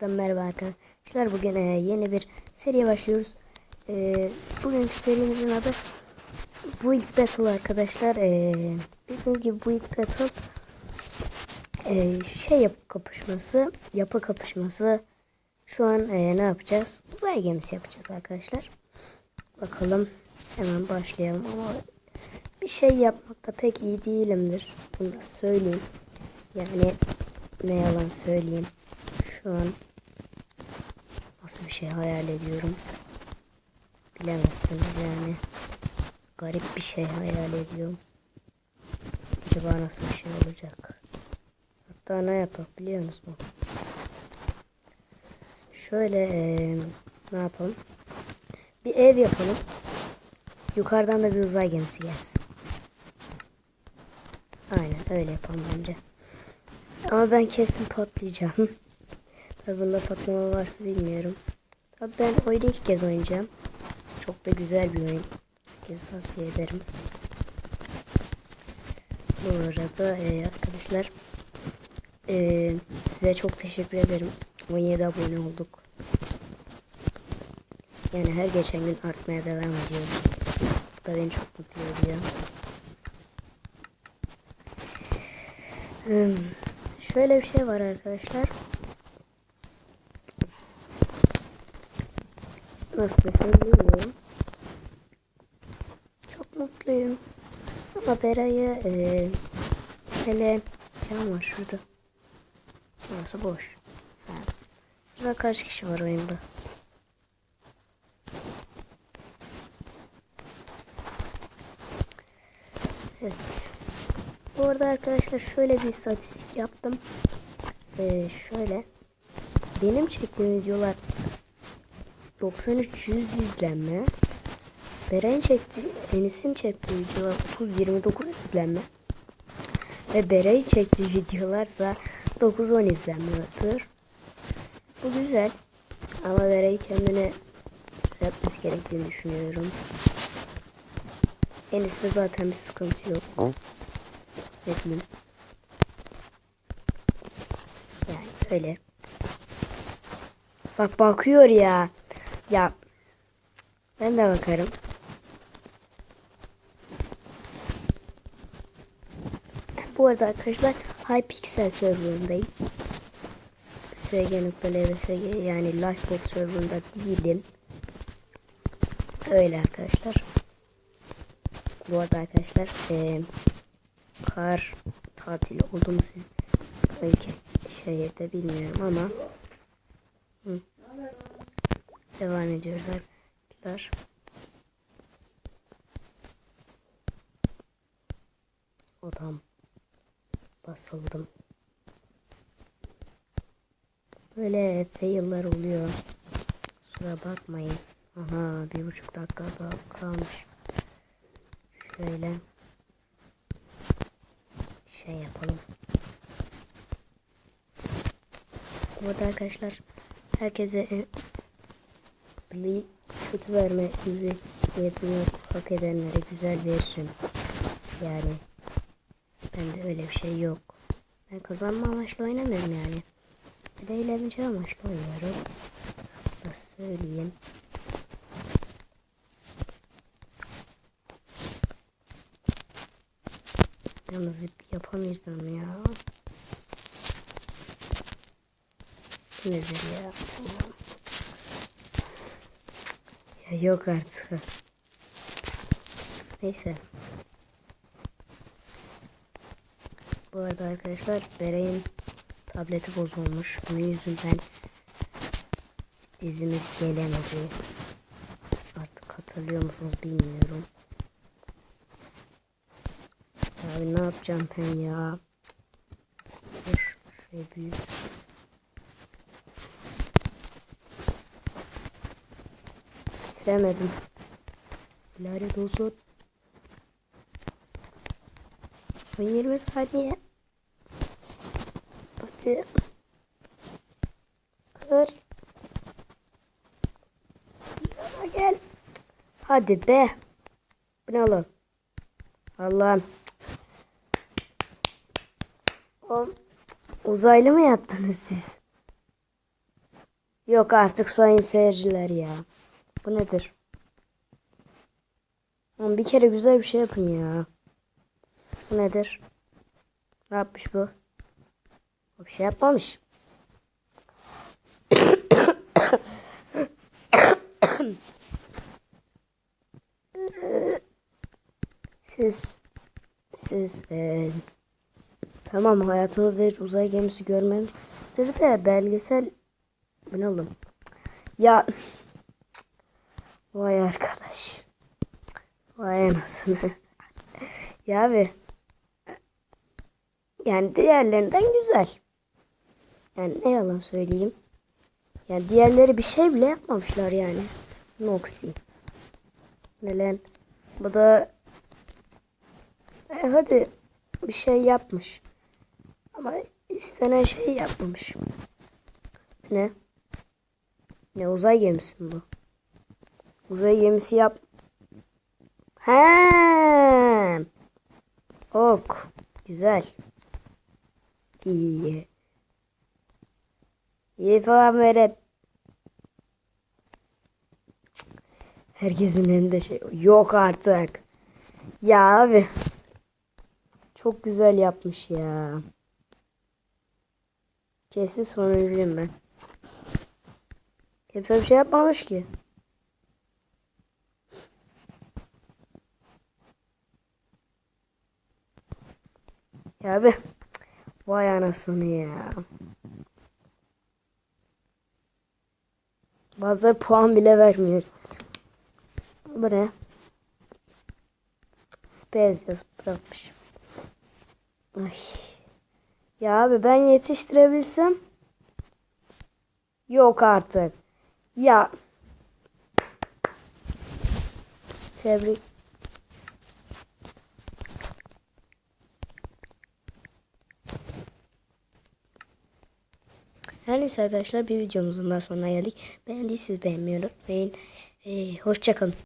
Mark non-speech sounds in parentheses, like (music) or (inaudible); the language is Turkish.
Merhaba arkadaşlar. Bugün e, yeni bir seriye başlıyoruz. E, bugünkü serimizin adı Build Battle arkadaşlar. E, bildiğiniz gibi Build Battle e, şey yapı kapışması, yapı kapışması. Şu an e, ne yapacağız? Uzay gemisi yapacağız arkadaşlar. Bakalım hemen başlayalım ama bir şey yapmakta pek iyi değilimdir. Bunu da söyleyeyim. Yani ne yalan söyleyeyim. Şu an nasıl bir şey hayal ediyorum. Bilemezsiniz yani. Garip bir şey hayal ediyorum. Acaba nasıl bir şey olacak? Hatta ne yapak biliyor musunuz? Şöyle ee, ne yapalım? Bir ev yapalım. Yukarıdan da bir uzay gemisi gelsin. Aynen öyle yapalım bence. Ama ben kesin patlayacağım. (laughs) Level'da patlama varsa bilmiyorum. Tabi ben oyunu ilk kez oynayacağım. Çok da güzel bir oyun. Herkes tavsiye ederim. Bu arada e, arkadaşlar e, size çok teşekkür ederim. 17 abone olduk. Yani her geçen gün artmaya devam ediyor. Bu da beni çok mutlu ediyor. Hmm. Şöyle bir şey var arkadaşlar. nasıl. Çok mutluyum. Ama Bera'yı e, hele yan var şurada. Burası boş. Ha. Burada kaç kişi var oyunda? Evet. Bu arada arkadaşlar şöyle bir istatistik yaptım. Ee, şöyle. Benim çektiğim videolar 93 100 izlenme. Beren çekti, Enis'in çektiği videolar 30 29 izlenme. Ve Beray'ı çektiği videolarsa 9 10 izlenme yapıyor. Bu güzel. Ama Beray'ı kendine yapması gerektiğini düşünüyorum. Enis'te zaten bir sıkıntı yok. Ne diyeyim. Yani öyle. Bak bakıyor ya. Ya ben de bakarım. Bu arada arkadaşlar Hypixel serverındayım. SG.LVSG yani Lifebox serverında değilim. Öyle arkadaşlar. Bu arada arkadaşlar e, kar tatili oldu mu siz? Ülke şehirde bilmiyorum ama. Hı. Devam ediyoruz arkadaşlar. Odam basıldım. Böyle fail'lar oluyor. Kusura bakmayın. Aha bir buçuk dakika daha kalmış. Şöyle şey yapalım. Bu arada arkadaşlar herkese bir kötü verme gibi niyetim. Hak edenlere güzel veririm. Yani bende öyle bir şey yok. Ben kazanma amaçlı oynamıyorum yani. Bir de eğlence amaçlı oynuyorum. Nasıl söyleyeyim. Yalnız yapamayacağım ya. Nedir ya? Ya yok artık. Neyse. Bu arada arkadaşlar Beray'ın tableti bozulmuş. Bunun yüzünden dizimiz gelemedi. Artık hatırlıyor musunuz bilmiyorum. Abi ne yapacağım ben ya? Dur şuraya büyüt. Demedim. Lanet olsun. 20 saniye. Hadi. Kır. Yana gel. Hadi be. Bu ne oğlum? Uzaylı mı yaptınız siz? Yok artık sayın seyirciler ya. Bu nedir? Oğlum bir kere güzel bir şey yapın ya. Bu nedir? Ne yapmış bu? O bir şey yapmamış. siz siz eee tamam hayatınızda hiç uzay gemisi görmemiştir de belgesel bu ne oğlum? Ya vay arkadaş. Vay anasını. (laughs) ya abi yani diğerlerinden güzel. Yani ne yalan söyleyeyim. Yani diğerleri bir şey bile yapmamışlar yani. Noxy. Ne lan? Bu da e, hadi bir şey yapmış. Ama istenen şey yapmamış. Ne? Ne uzay gemisi mi bu? Uzay gemisi yap. He. Ok. Güzel. İyi. İyi falan veren. Herkesin elinde şey yok artık. Ya abi. Çok güzel yapmış ya. Kesin sonuncuyum ben. Kimse bir şey yapmamış ki. Ya abi. Vay anasını ya. Bazıları puan bile vermiyor. Bu ne? Space yazıp bırakmış. Ay. Ya abi ben yetiştirebilsem. Yok artık. Ya. Tebrik. Neyse arkadaşlar bir videomuzun daha sonuna geldik. Beğendiyseniz beğenmeyi unutmayın. Ee, hoşçakalın.